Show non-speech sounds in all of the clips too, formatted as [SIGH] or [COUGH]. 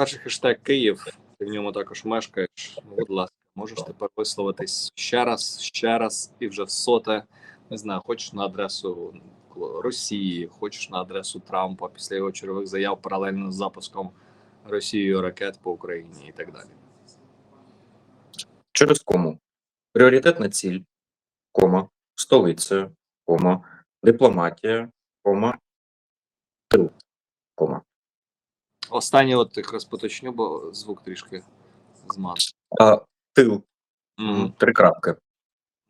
Перший хештег Київ. Ти в ньому також мешкаєш. Будь ласка, можеш тепер висловитись ще раз, ще раз і вже в соте. Не знаю, хочеш на адресу Росії, хочеш на адресу Трампа після його чергових заяв паралельно з запуском Росією ракет по Україні і так далі. Через кому пріоритетна ціль, кома, столиця, кома, дипломатія, кома, кома. Останнє от якраз поточню, бо звук трішки зман. А, тил, м, три крапки.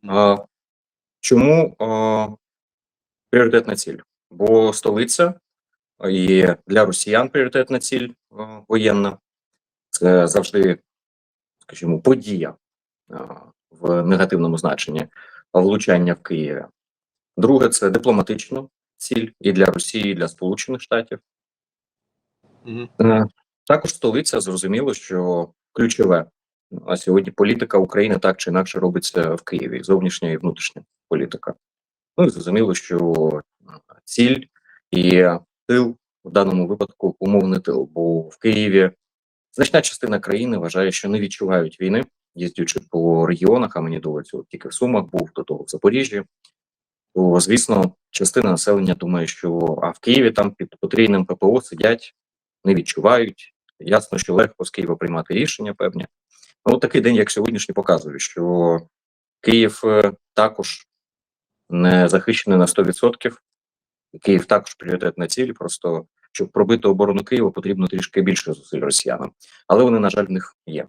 А, чому а, пріоритетна ціль? Бо столиця і для росіян пріоритетна ціль а, воєнна. Це завжди, скажімо, подія а, в негативному значенні влучання в Києві. Друге, це дипломатична ціль і для Росії, і для Сполучених Штатів. Е, Також столиця зрозуміло, що ключове. А сьогодні політика України так чи інакше робиться в Києві, зовнішня і внутрішня політика. Ну і зрозуміло, що е, ціль і тил в даному випадку умовний тил, бо в Києві значна частина країни вважає, що не відчувають війни, їздячи по регіонах, а мені от тільки в Сумах був, до того в Запоріжжі. То, звісно, частина населення думає, що а в Києві там під потрійним ППО сидять не відчувають. Ясно, що легко з Києва приймати рішення певні. Ну, такий день, як сьогоднішній, показує, що Київ е, також не захищений на 100%. Київ також пріоритетна ціль. Просто щоб пробити оборону Києва, потрібно трішки більше зусиль росіянам. Але вони, на жаль, в них є.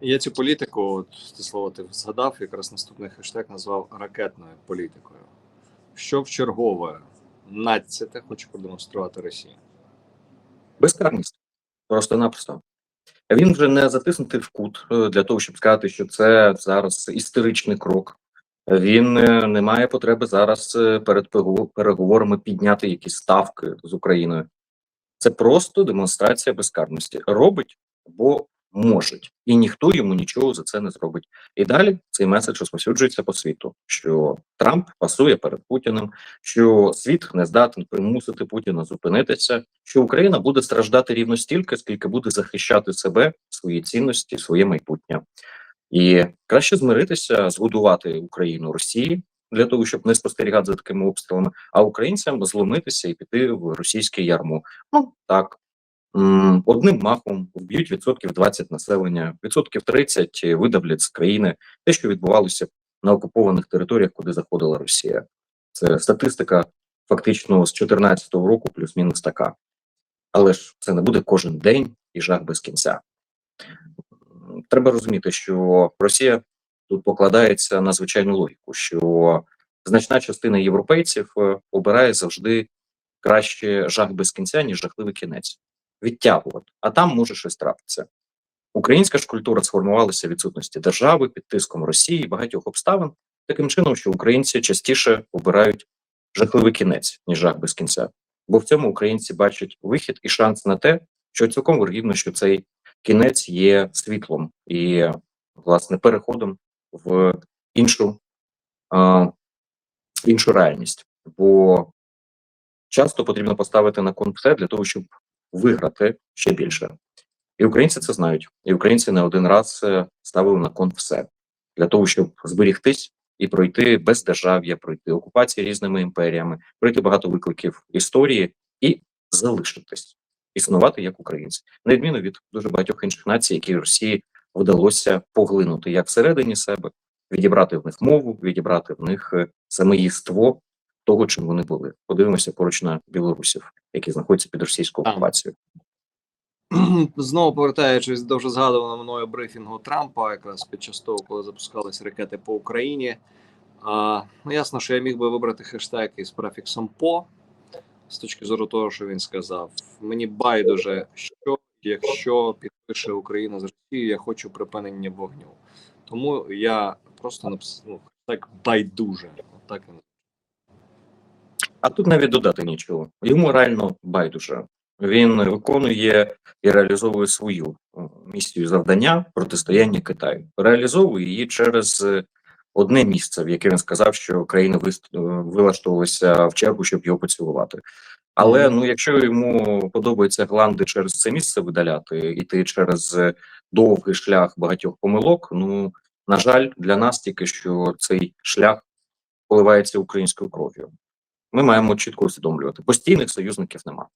Я цю політику, от це слово ти згадав, якраз наступний хештег назвав ракетною політикою. Що в чергове надцяте хоче продемонструвати Росія? Безкарність. Просто-напросто. Він вже не затиснутий в кут е, для того, щоб сказати, що це зараз істеричний крок. Він е, не має потреби зараз е, перед переговорами підняти якісь ставки з Україною. Це просто демонстрація безкарності. Робить, бо можуть, і ніхто йому нічого за це не зробить. І далі цей меседж розповсюджується по світу, що Трамп пасує перед Путіним, що світ не здатен примусити Путіна зупинитися, що Україна буде страждати рівно стільки, скільки буде захищати себе, свої цінності, своє майбутнє. І краще змиритися, згодувати Україну Росії для того, щоб не спостерігати за такими обстрілами, а українцям зломитися і піти в російське ярмо. Ну так. Одним махом вб'ють відсотків 20 населення, відсотків 30 видавлять з країни те, що відбувалося на окупованих територіях, куди заходила Росія. Це статистика фактично з 2014 року, плюс-мінус така. Але ж це не буде кожен день і жах без кінця. Треба розуміти, що Росія тут покладається на звичайну логіку, що значна частина європейців е, обирає завжди краще жах без кінця, ніж жахливий кінець. Відтягувати, а там може щось трапитися. Українська ж культура сформувалася в відсутності держави під тиском Росії, багатьох обставин, таким чином, що українці частіше обирають жахливий кінець, ніж жах без кінця. Бо в цьому українці бачать вихід і шанс на те, що цілком вирогідно, що цей кінець є світлом і, власне, переходом в іншу, а, іншу реальність. Бо часто потрібно поставити на кон все для того, щоб виграти ще більше. І українці це знають. І українці не один раз е, ставили на кон все для того, щоб зберігтись і пройти бездержав'я, пройти окупації різними імперіями, пройти багато викликів історії і залишитись, існувати як українці, на відміну від дуже багатьох інших націй, які Росії вдалося поглинути як всередині себе, відібрати в них мову, відібрати в них е, саме єство того, чим вони були. Подивимося поруч на білорусів, які знаходяться під російською окупацією. [CLEARS THROAT] Знову повертаючись до вже згадуваного мною брифінгу Трампа, якраз під час того, коли запускалися ракети по Україні. А, ну, ясно, що я міг би вибрати хештег із префіксом по з точки зору того, що він сказав. Мені байдуже, що якщо підпише Україна з Росією, я хочу припинення вогню. Тому я просто написав ну, хештег байдуже. Отак і А тут навіть додати нічого. Йому реально байдуже. Він виконує і реалізовує свою е, місію завдання протистояння Китаю. Реалізовує її через е, одне місце, в яке він сказав, що країни е, вилаштовувалися в чергу, щоб його поцілувати. Але ну, якщо йому подобається гланди через це місце видаляти, іти через довгий шлях багатьох помилок, ну на жаль, для нас тільки що цей шлях поливається українською кров'ю. Ми маємо чітко усвідомлювати. Постійних союзників нема.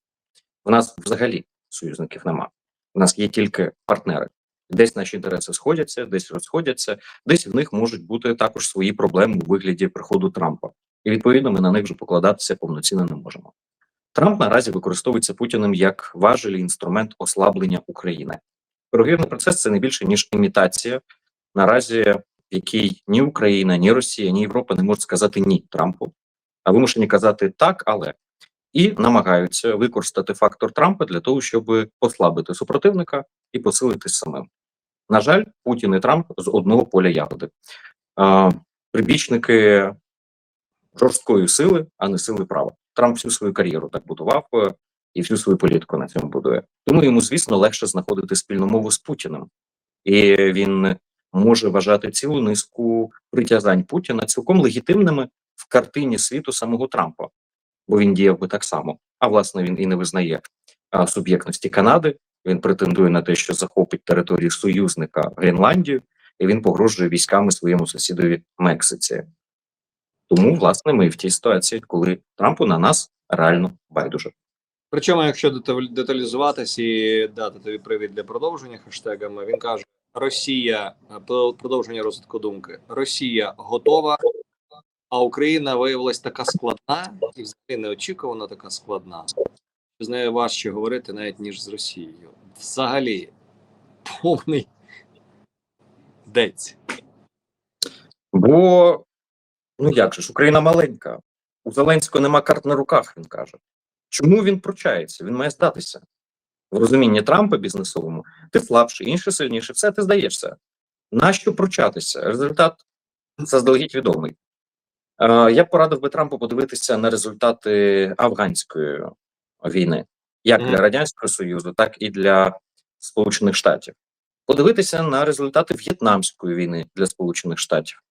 У нас взагалі союзників нема. У нас є тільки партнери. Десь наші інтереси сходяться, десь розходяться, десь в них можуть бути також свої проблеми у вигляді приходу Трампа. І відповідно ми на них вже покладатися повноцінно не можемо. Трамп наразі використовується Путіним як важелі інструмент ослаблення України. Переговірний процес це не більше ніж імітація, наразі в якій ні Україна, ні Росія, ні Європа не можуть сказати ні Трампу, вимушені казати так, але і намагаються використати фактор Трампа для того, щоб послабити супротивника і посилитись самим. На жаль, Путін і Трамп з одного поля ягоди. А, прибічники жорсткої сили, а не сили права. Трамп всю свою кар'єру так будував е, і всю свою політику на цьому будує. Тому йому, звісно, легше знаходити спільну мову з Путіним, і він може вважати цілу низку притязань Путіна цілком легітимними картині світу самого Трампа, бо він діяв би так само. А власне він і не визнає а, суб'єктності Канади. Він претендує на те, що захопить територію союзника Гренландію, і він погрожує військами своєму сусідові Мексиці. Тому, власне, ми в тій ситуації, коли Трампу на нас реально байдуже. Причому, якщо деталізуватись і дати тобі привід для продовження хештегами, він каже: Росія е, про- продовження розвитку думки. Росія готова, а Україна виявилась така складна і взагалі неочікувано така складна. З нею важче говорити навіть ніж з Росією. Взагалі, повний дець. Бо ну як же ж, Україна маленька. У Зеленського нема карт на руках, він каже. Чому він пручається? Він має здатися. В розумінні Трампа бізнесовому ти слабший, інший сильніший, все ти здаєшся. Нащо пручатися? Результат заздалегідь відомий. Е, я б порадив би Трампу подивитися на результати афганської війни, як для Радянського Союзу, так і для Сполучених Штатів. Подивитися на результати В'єтнамської війни для Сполучених Штатів,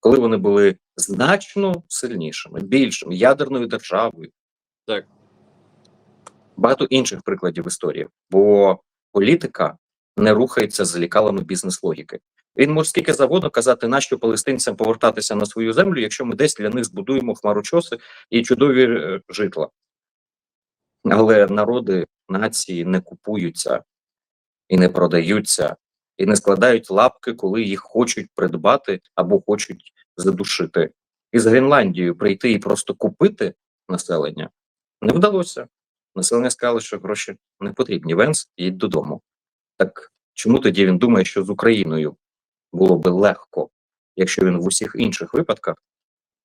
коли вони були значно сильнішими, більшими ядерною державою. Так. Багато інших прикладів історії, бо політика не рухається з лікалами бізнес-логіки. Він може скільки завгодно казати, нащо палестинцям повертатися на свою землю, якщо ми десь для них збудуємо хмарочоси і чудові е, житла. Але народи нації не купуються і не продаються, і не складають лапки, коли їх хочуть придбати або хочуть задушити. І з Гренландією прийти і просто купити населення не вдалося. Населення сказали, що гроші не потрібні. Венс їдь додому. Так чому тоді він думає, що з Україною було би легко, якщо він в усіх інших випадках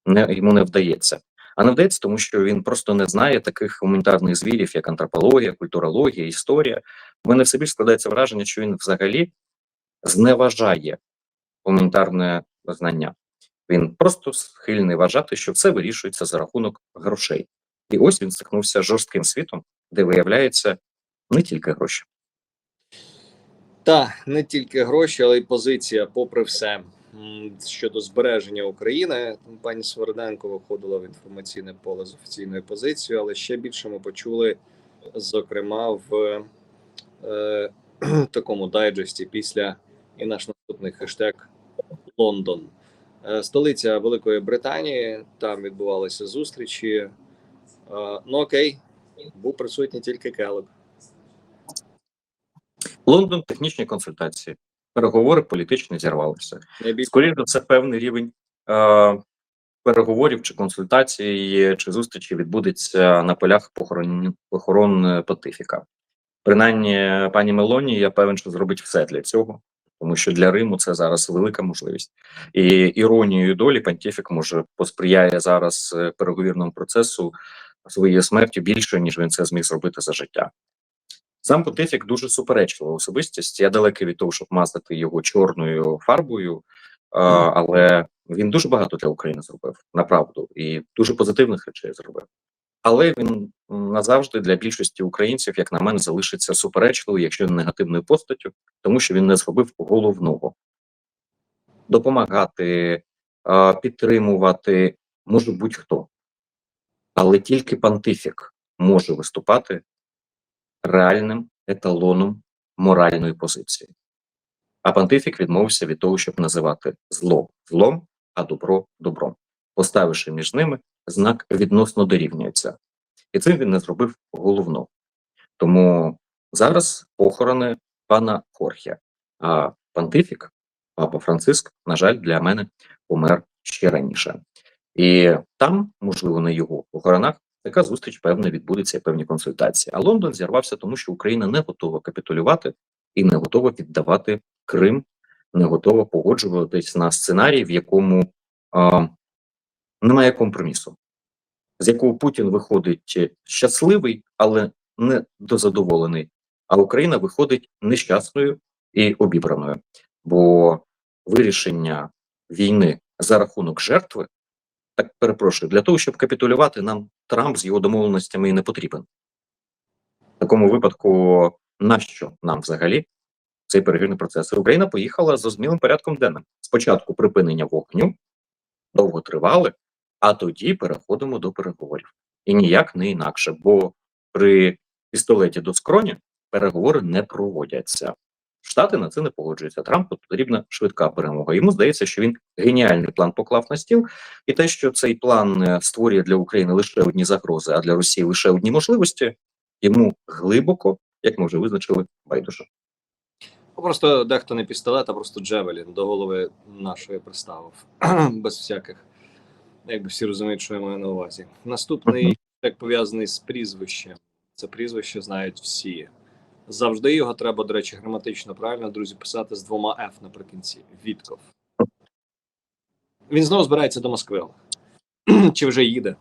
не, йому не вдається? А не вдається, тому що він просто не знає таких гуманітарних звірів, як антропологія, культурологія, історія. У мене все більше складається враження, що він взагалі зневажає гуманітарне знання. Він просто схильний вважати, що все вирішується за рахунок грошей. І ось він стикнувся з жорстким світом, де виявляється не тільки гроші. Та не тільки гроші, але й позиція, попри все, щодо збереження України. Пані Сверденко виходила в інформаційне поле з офіційною позицією, але ще більше ми почули, зокрема, в е, [CLEARS THROAT] такому дайджесті після і наш наступний хештег Лондон, Е, столиця Великої Британії. Там відбувалися зустрічі. Е, ну окей, був присутній тільки Келеб. Лондон технічні консультації, переговори політичні зірвалися. Скоріше за все, певний рівень е, переговорів чи консультацій чи зустрічі відбудеться на полях похорон, похорон е, Патифіка. Принаймні, пані Мелоні, я певен, що зробить все для цього, тому що для Риму це зараз велика можливість. І іронією долі Пантіфік може посприяє зараз е, переговірному процесу своєю смертю більше, ніж він це зміг зробити за життя. Сам Понтифік дуже суперечлива особистість. Я далекий від того, щоб мазати його чорною фарбою, але він дуже багато для України зробив, направду, і дуже позитивних речей зробив. Але він назавжди для більшості українців, як на мене, залишиться суперечливою, якщо не негативною постаттю, тому що він не зробив головного допомагати, підтримувати може будь-хто, але тільки Пантифік може виступати реальним еталоном моральної позиції. А понтифік відмовився від того, щоб називати зло злом, а добро добром, поставивши між ними знак відносно дорівнюється. І цим він не зробив головного. Тому зараз похорони пана Хорхе, а понтифік, папа Франциск, на жаль, для мене помер ще раніше. І там, можливо, на його похоронах, така зустріч певно відбудеться і певні консультації. А Лондон зірвався, тому що Україна не готова капітулювати і не готова віддавати Крим, не готова погоджуватись на сценарій, в якому а, немає компромісу, з якого Путін виходить щасливий, але не дозадоволений, а Україна виходить нещасною і обібраною. Бо вирішення війни за рахунок жертви, так перепрошую, для того, щоб капітулювати, нам Трамп з його домовленостями і не потрібен. В такому випадку, нащо нам взагалі цей переговірний процес? Україна поїхала за змілим порядком денним. Спочатку припинення вогню, довго тривали, а тоді переходимо до переговорів. І ніяк не інакше, бо при пістолеті до скроні переговори не проводяться. Штати на це не погоджуються. Трампу потрібна швидка перемога. Йому здається, що він геніальний план поклав на стіл, і те, що цей план е, створює для України лише одні загрози, а для Росії лише одні можливості, йому глибоко, як ми вже визначили, байдуже. Ну, Просто дехто не пістолет, а просто Джевелін до голови нашої приставив. [CLEARS THROAT] Без всяких. Якби всі розуміють, що я маю на увазі. Наступний як пов'язаний з прізвищем. Це прізвище знають всі. Завжди його треба, до речі, граматично правильно, друзі, писати з двома F наприкінці. Вітков. Він знову збирається до Москви. [CLEARS THROAT] Чи вже їде?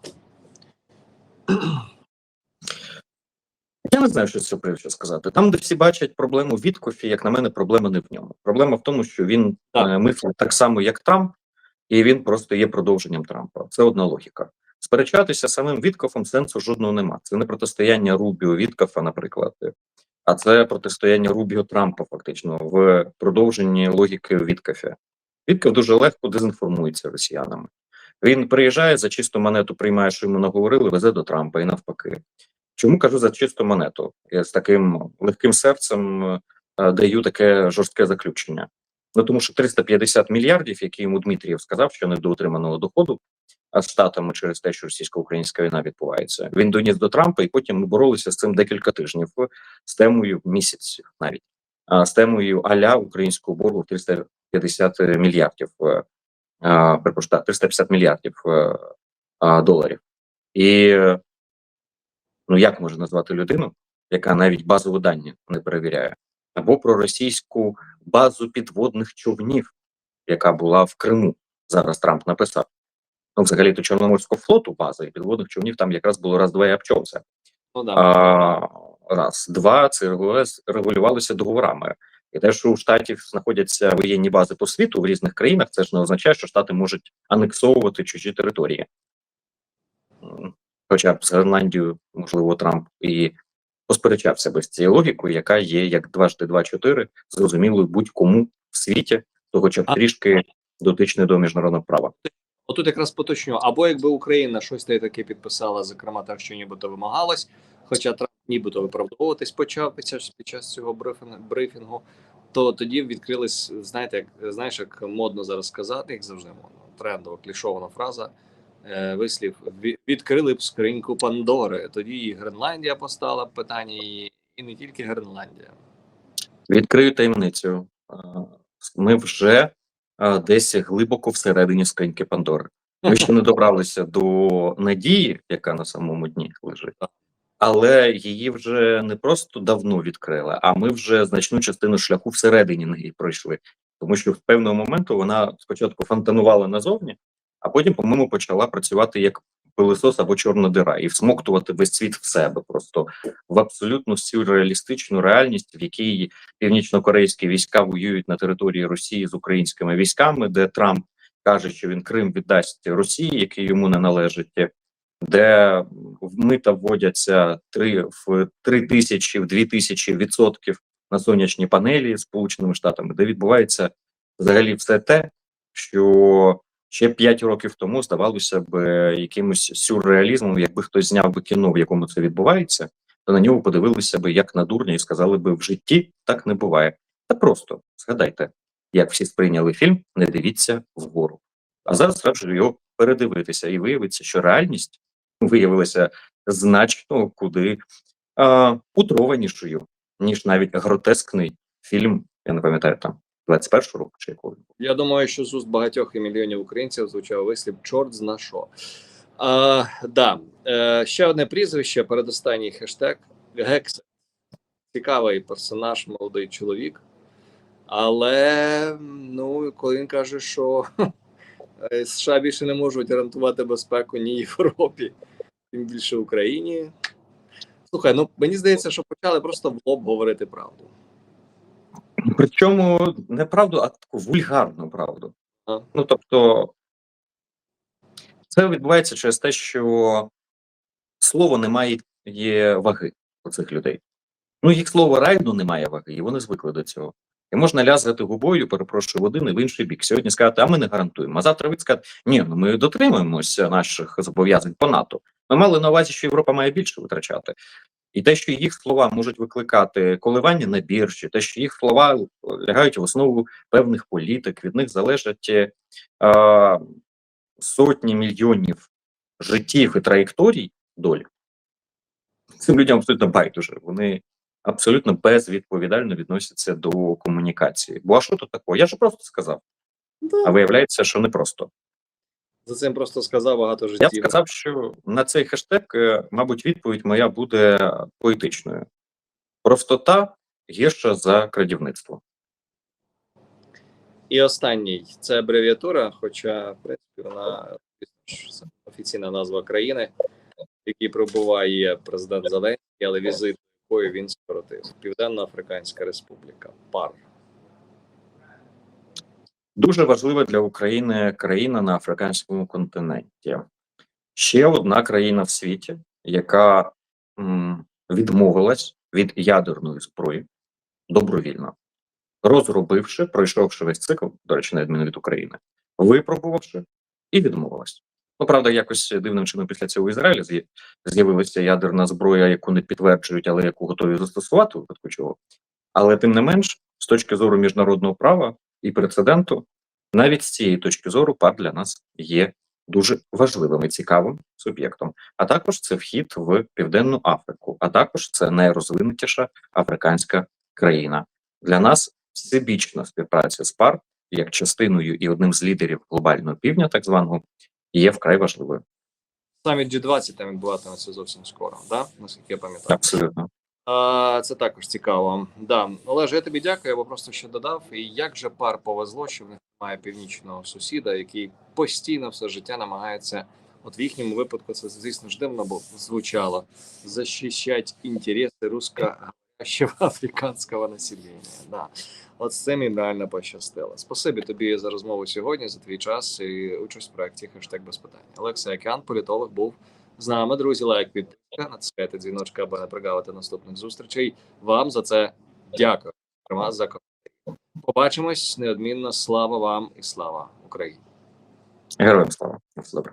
Я не знаю, що з цього сказати. Там, де всі бачать проблему Віткофі, як на мене, проблема не в ньому. Проблема в тому, що він Так. е, мислить так само, як Трамп, і він просто є продовженням Трампа. Це одна логіка. Сперечатися самим Віткофом сенсу жодного нема. Це не протистояння Рубіо Віткофа, наприклад, а це протистояння Рубіо Трампа, фактично, в продовженні логіки Віткофа. Вітков дуже легко дезінформується росіянами. Він приїжджає за чисту монету, приймає, що йому наговорили, везе до Трампа і навпаки. Чому кажу за чисту монету? Я з таким легким серцем е, даю таке жорстке заключення. Ну тому що 350 мільярдів, які йому Дмитрієв сказав, що недоотриманого доходу а штатами через те, що російсько-українська війна відбувається. Він доніс до Трампа, і потім ми боролися з цим декілька тижнів з темою місяців навіть а, з темою аля українського боргу в 350 мільярдів. е, а, перепрошую, так, 350 мільярдів е, доларів. І е, ну як можна назвати людину, яка навіть базові дані не перевіряє, або про російську базу підводних човнів, яка була в Криму. Зараз Трамп написав. Ну, взагалі, то Чорноморського флоту база і підводних човнів там якраз було раз-два і обчовся. Ну да. А, раз, два, це регулювалося- регулювалося договорами. І те, що у штатів знаходяться воєнні бази по світу в різних країнах, це ж не означає, що штати можуть анексовувати чужі території. Хоча б з Гренландією, можливо, Трамп і посперечався би з цією логікою, яка є як дважди два чотири, зрозумілою будь-кому в світі, того чи А- трішки дотичне до міжнародного права. Отут якраз поточню. Або якби Україна щось таке підписала, зокрема, так, що нібито вимагалось, хоча Трамп нібито виправдовуватись почав під час, під час цього брифінгу, то тоді відкрились, знаєте, як знаєш, як модно зараз сказати, як завжди модно, трендова, клішована фраза. Е, Вислів відкрили б скриньку Пандори. Тоді і Гренландія постала питання, і, і не тільки Гренландія. Відкрию таємницю. Ми вже десь глибоко всередині скриньки Пандори. Ми ще не добралися до надії, яка на самому дні лежить, але її вже не просто давно відкрили, а ми вже значну частину шляху всередині неї пройшли. Тому що в певного моменту вона спочатку фонтанувала назовні, а потім, по-моєму, почала працювати як пилисос або чорна дира і всмоктувати весь світ в себе, просто в абсолютно сюрреалістичну реальність, в якій північно-корейські війська воюють на території Росії з українськими військами, де Трамп каже, що він Крим віддасть Росії, який йому не належить, де в мита вводяться три в три тисячі, в дві тисячі відсотків на сонячні панелі Сполученими Штатами, де відбувається взагалі все те, що Ще 5 років тому здавалося б е, якимось сюрреалізмом, якби хтось зняв би кіно, в якому це відбувається, то на нього подивилися би як на дурня і сказали би в житті так не буває. Та просто згадайте, як всі сприйняли фільм Не дивіться вгору. А зараз раджу його передивитися, і виявиться, що реальність виявилася значно куди а, пудрованішою, ніж навіть гротескний фільм. Я не пам'ятаю там 21 року чи якого. Я думаю, що з уст багатьох і мільйонів українців звучав вислів чорт зна що. А, да. е, ще одне прізвище, передостанній хештег Гекс. Цікавий персонаж, молодий чоловік. Але ну, коли він каже, що е, США більше не можуть гарантувати безпеку ні Європі, тим більше Україні. Слухай, ну мені здається, що почали просто в лоб говорити правду. Причому не правду, а таку вульгарну правду. А. Ну тобто, це відбувається через те, що слово не має є ваги у цих людей. Ну, їх слово райду не має ваги, і вони звикли до цього. І можна лязгати губою, перепрошую, в один і в інший бік. Сьогодні сказати, а ми не гарантуємо. А завтра ви сказати, ні, ну ми дотримуємося наших зобов'язань по НАТО. Ми мали на увазі, що Європа має більше витрачати. І те, що їх слова можуть викликати коливання на біржі, те, що їх слова лягають в основу певних політик, від них залежать е, сотні мільйонів життів і траєкторій долі. Цим людям абсолютно байдуже. Вони абсолютно безвідповідально відносяться до комунікації. Бо а що тут такого? Я ж просто сказав. А виявляється, що не просто. За цим просто сказав багато Я б сказав, що на цей хештег, е, мабуть, відповідь моя буде поетичною. Простота гірша за крадівництво. І останній це абревіатура, хоча, в принципі, вона офіційна назва країни, в якій пробуває президент Зеленський, але візит якої він скоротив. Південно-Африканська Республіка. ПАР. Дуже важлива для України країна на африканському континенті. Ще одна країна в світі, яка відмовилась від ядерної зброї добровільно, розробивши, пройшовши весь цикл, до речі, на відміну від України, випробувавши і відмовилась. Ну, правда, якось дивним чином після цього в Ізраїлі з'явилася ядерна зброя, яку не підтверджують, але яку готові застосувати випадку чого. Але тим не менш, з точки зору міжнародного права і прецеденту, навіть з цієї точки зору пар для нас є дуже важливим і цікавим суб'єктом. А також це вхід в Південну Африку, а також це найрозвинутіша африканська країна. Для нас всебічна співпраця з пар як частиною і одним з лідерів глобального півдня, так званого, є вкрай важливою. Саміт G20 там відбуватиметься зовсім скоро, да? наскільки я пам'ятаю. Абсолютно. Це також цікаво. Да. Олеже, я тобі дякую, би просто ще додав. І як же пар повезло, що в них немає північного сусіда, який постійно все життя намагається, от в їхньому випадку це, звісно ж, дивно бо звучало, захищати інтереси русскоговорящего [LAUGHS] африканського населення. Да. От з цим їм реально пощастило. Спасибі тобі за розмову сьогодні, за твій час і участь в проєкті «Хештег без питань. Олексій Океан, політолог, був з нами. Друзі, лайк, підписка, натискайте дзвіночка, аби не прогавити наступних зустрічей. Вам за це дякую. Зокрема, за коментарі. Побачимось неодмінно. Слава вам і слава Україні. Героям слава. Добре.